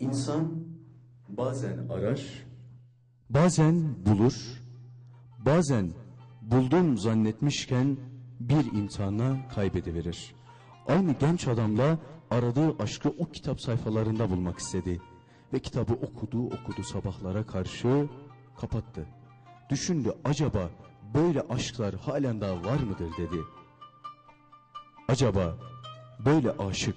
İnsan bazen arar, bazen bulur, bazen buldum zannetmişken bir imtihana kaybediverir. Aynı genç adamla aradığı aşkı o kitap sayfalarında bulmak istedi. Ve kitabı okudu okudu sabahlara karşı kapattı. Düşündü acaba böyle aşklar halen daha var mıdır dedi. Acaba böyle aşık,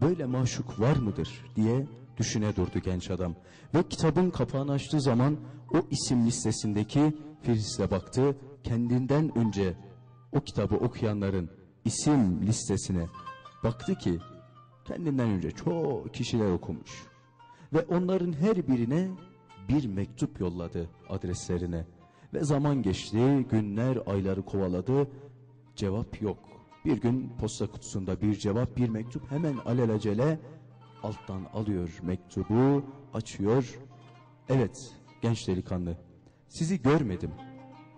böyle maşuk var mıdır diye düşüne durdu genç adam. Ve kitabın kapağını açtığı zaman o isim listesindeki Filis'e baktı. Kendinden önce o kitabı okuyanların isim listesine baktı ki kendinden önce çok kişiler okumuş. Ve onların her birine bir mektup yolladı adreslerine. Ve zaman geçti, günler, ayları kovaladı. Cevap yok. Bir gün posta kutusunda bir cevap, bir mektup hemen alelacele alttan alıyor mektubu, açıyor. Evet, genç delikanlı, sizi görmedim.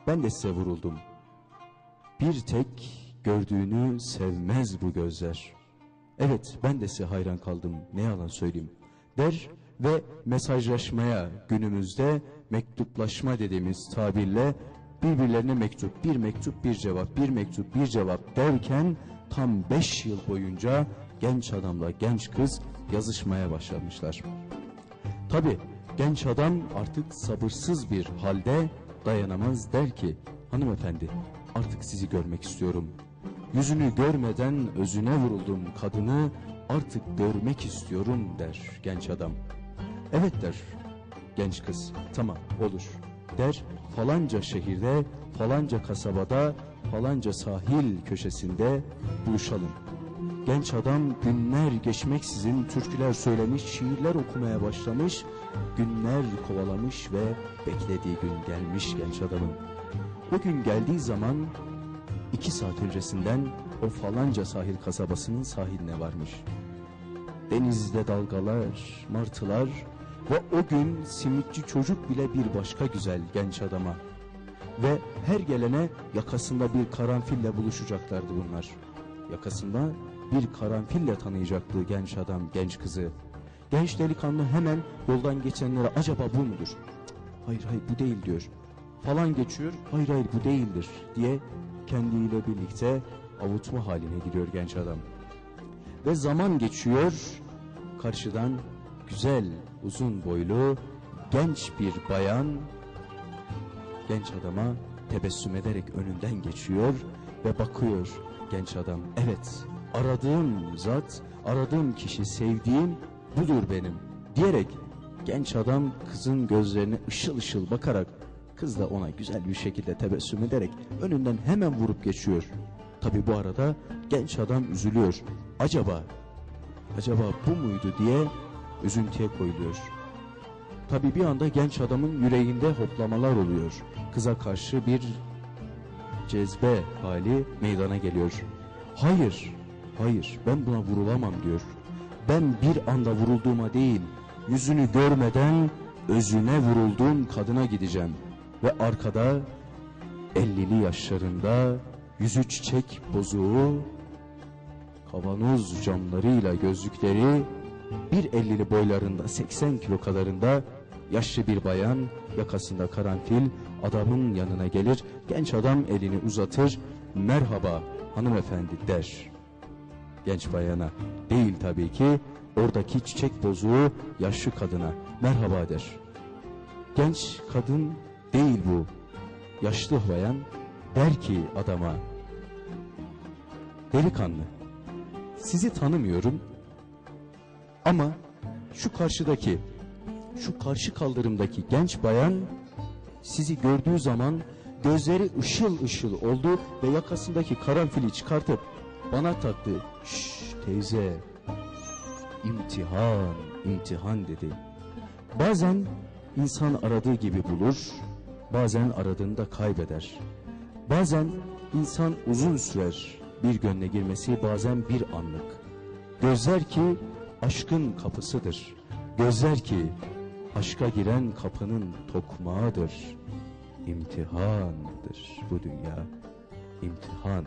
Ben de size vuruldum. Bir tek gördüğünü sevmez bu gözler. Evet, ben de size hayran kaldım, ne yalan söyleyeyim. Der ve mesajlaşmaya günümüzde mektuplaşma dediğimiz tabirle birbirlerine mektup, bir mektup, bir cevap, bir mektup, bir cevap derken tam beş yıl boyunca genç adamla genç kız yazışmaya başlamışlar. Tabi genç adam artık sabırsız bir halde dayanamaz der ki hanımefendi artık sizi görmek istiyorum. Yüzünü görmeden özüne vuruldum kadını artık görmek istiyorum der genç adam. Evet der genç kız tamam olur der falanca şehirde falanca kasabada falanca sahil köşesinde buluşalım. Genç adam günler geçmeksizin türküler söylemiş, şiirler okumaya başlamış, günler kovalamış ve beklediği gün gelmiş genç adamın. O gün geldiği zaman iki saat öncesinden o falanca sahil kasabasının sahiline varmış. Denizde dalgalar, martılar ve o gün simitçi çocuk bile bir başka güzel genç adama. Ve her gelene yakasında bir karanfille buluşacaklardı bunlar. Yakasında bir karanfille tanıyacaktı genç adam genç kızı. Genç delikanlı hemen yoldan geçenlere acaba bu mudur? Hayır hayır bu değil diyor. Falan geçiyor hayır hayır bu değildir diye kendiyle birlikte avutma haline giriyor genç adam. Ve zaman geçiyor karşıdan güzel uzun boylu genç bir bayan genç adama tebessüm ederek önünden geçiyor ve bakıyor genç adam. Evet aradığım zat, aradığım kişi, sevdiğim budur benim diyerek genç adam kızın gözlerine ışıl ışıl bakarak kız da ona güzel bir şekilde tebessüm ederek önünden hemen vurup geçiyor. Tabi bu arada genç adam üzülüyor. Acaba, acaba bu muydu diye üzüntüye koyuluyor. Tabi bir anda genç adamın yüreğinde hoplamalar oluyor. Kıza karşı bir cezbe hali meydana geliyor. Hayır, hayır ben buna vurulamam diyor. Ben bir anda vurulduğuma değil, yüzünü görmeden özüne vurulduğum kadına gideceğim. Ve arkada ellili yaşlarında yüzü çiçek bozuğu, kavanoz camlarıyla gözlükleri, bir ellili boylarında 80 kilo kadarında yaşlı bir bayan yakasında karanfil adamın yanına gelir. Genç adam elini uzatır. Merhaba hanımefendi der. Genç bayana değil tabii ki oradaki çiçek bozuğu yaşlı kadına merhaba der. Genç kadın değil bu. Yaşlı bayan der ki adama delikanlı sizi tanımıyorum ama şu karşıdaki şu karşı kaldırımdaki genç bayan sizi gördüğü zaman gözleri ışıl ışıl oldu ve yakasındaki karanfili çıkartıp bana taktı. Şşş teyze imtihan imtihan dedi. Bazen insan aradığı gibi bulur, bazen aradığında kaybeder. Bazen insan uzun sürer bir gönle girmesi bazen bir anlık. Gözler ki aşkın kapısıdır. Gözler ki aşka giren kapının tokmağıdır. İmtihandır bu dünya, imtihan.